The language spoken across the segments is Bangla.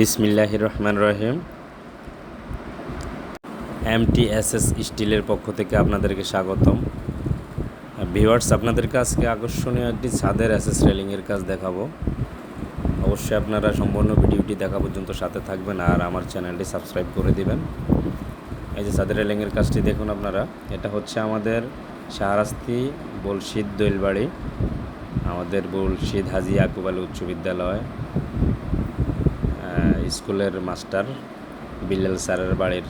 বিসমিল্লাহ রহমান রহিম। এমটিএসএস স্টিলের পক্ষ থেকে আপনাদেরকে স্বাগতম। ভিউয়ার্স, আপনাদেরকে আজকে আকর্ষণীয় একটি ছাদের এসএস রেলিংয়ের কাজ দেখাবো। অবশ্যই আপনারা সম্পূর্ণ ভিডিওটি দেখা পর্যন্ত সাথে থাকবেন আর আমার চ্যানেলটি সাবস্ক্রাইব করে দিবেন। এই যে ছাদের রেলিংয়ের কাজটি দেখুন আপনারা। এটা হচ্ছে আমাদের শাহরাস্তি বলশিদ দৈলবাড়ি, আমাদের বলশিদ হাজি আকুব আলী উচ্চ বিদ্যালয়। স্কুলের মাস্টার, বিল্লাল স্যারের বাড়ির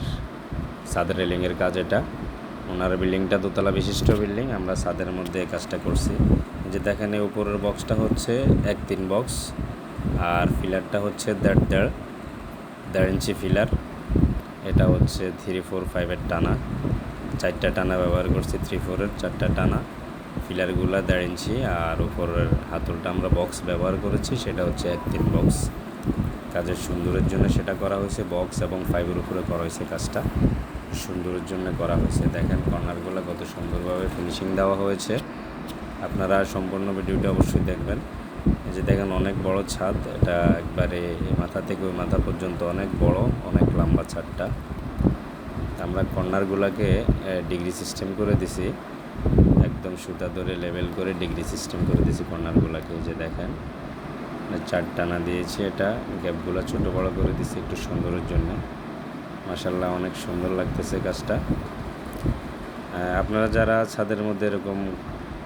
ছাদের রেলিংয়ের কাজ এটা। ওনার বিল্ডিংটা দোতলা বিশিষ্ট বিল্ডিং, আমরা ছাদের মধ্যে এই কাজটা করছি। যে দেখেন, এই উপরের বক্সটা হচ্ছে এক তিন বক্স, আর ফিলারটা হচ্ছে দেড় দেড় দেড় ইঞ্চি ফিলার। এটা হচ্ছে থ্রি ফোর ফাইভের টানা। চারটা টানা ব্যবহার করছি থ্রি ফোরের, চারটা টানা। ফিলারগুলো দেড় ইঞ্চি, আর উপরের হাতলটা আমরা বক্স ব্যবহার করেছি, সেটা হচ্ছে এক তিন বক্স। কাজের সুন্দরের জন্য সেটা করা হয়েছে বক্স এবং ফাইবের উপরে করা হয়েছে কাজটা। সুন্দরের জন্য করা হয়েছে। দেখেন কর্নারগুলো কত সুন্দরভাবে ফিনিশিং দেওয়া হয়েছে। আপনারা সম্পূর্ণ ভিডিওটা অবশ্যই দেখবেন। যে দেখেন অনেক বড় ছাদ, এটা একবারে মাথা থেকে ওই মাথা পর্যন্ত অনেক বড়, অনেক লম্বা ছাদটা। আমরা কর্নারগুলোকে ডিগ্রি সিস্টেম করে দিছি। একদম সুতা ধরে লেভেল করে ডিগ্রি সিস্টেম করে দিছি কর্নারগুলোকে। যে দেখেন চার টানা দিয়েছি এটা, গ্যাপগুলো ছোটো বড়ো করে দিছি একটু সুন্দরের জন্য। মাসাল্লাহ অনেক সুন্দর লাগতেছে কাজটা আপনারা যারা ছাদের মধ্যে এরকম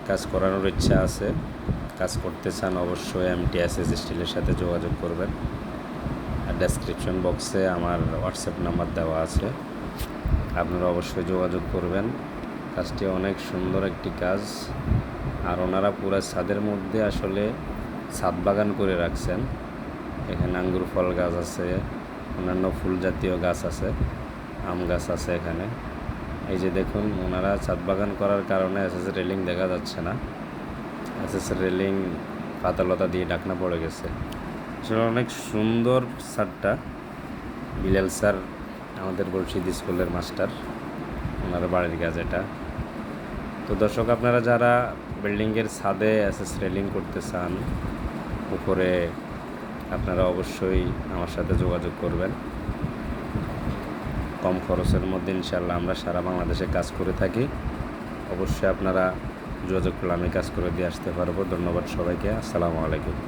কাজ করানোর ইচ্ছা আছে, কাজ করতে চান অবশ্যই এম টি এস এস স্টিলের সাথে যোগাযোগ করবেন। আর ডেসক্রিপশন বক্সে আমার হোয়াটসঅ্যাপ নাম্বার দেওয়া আছে। আপনারা অবশ্যই যোগাযোগ করবেন। কাজটি অনেক সুন্দর একটি কাজ। আর ওনারা পুরো ছাদের মধ্যে আসলে ছাদ বাগান করে রাখছেন। এখানে আঙ্গুর ফল গাছ আছে, অন্যান্য ফুল জাতীয় গাছ আছে, আম গাছ আছে এখানে। এই যে দেখুন, ওনারা ছাদ বাগান করার কারণে এস রেলিং দেখা যাচ্ছে না। এস রেলিং পাতালতা দিয়ে ডাকনা পড়ে গেছে। আসলে অনেক সুন্দর ছাদটা। বিলাল স্যার, আমাদের বলশিদ স্কুলের মাস্টার, ওনার বাড়ির কাজ এটা। তো দর্শক, আপনারা যারা বিল্ডিংয়ের ছাদে এসএস রেলিং করতে চান উপরে আপনারা অবশ্যই আমার সাথে যোগাযোগ করবেন। কম খরচের মধ্যে ইনশাল্লাহ আমরা সারা বাংলাদেশে কাজ করে থাকি। অবশ্যই আপনারা যোগাযোগ করলে আমি কাজ করে দিয়ে আসতে পারব। ধন্যবাদ সবাইকে। আসসালামু আলাইকুম।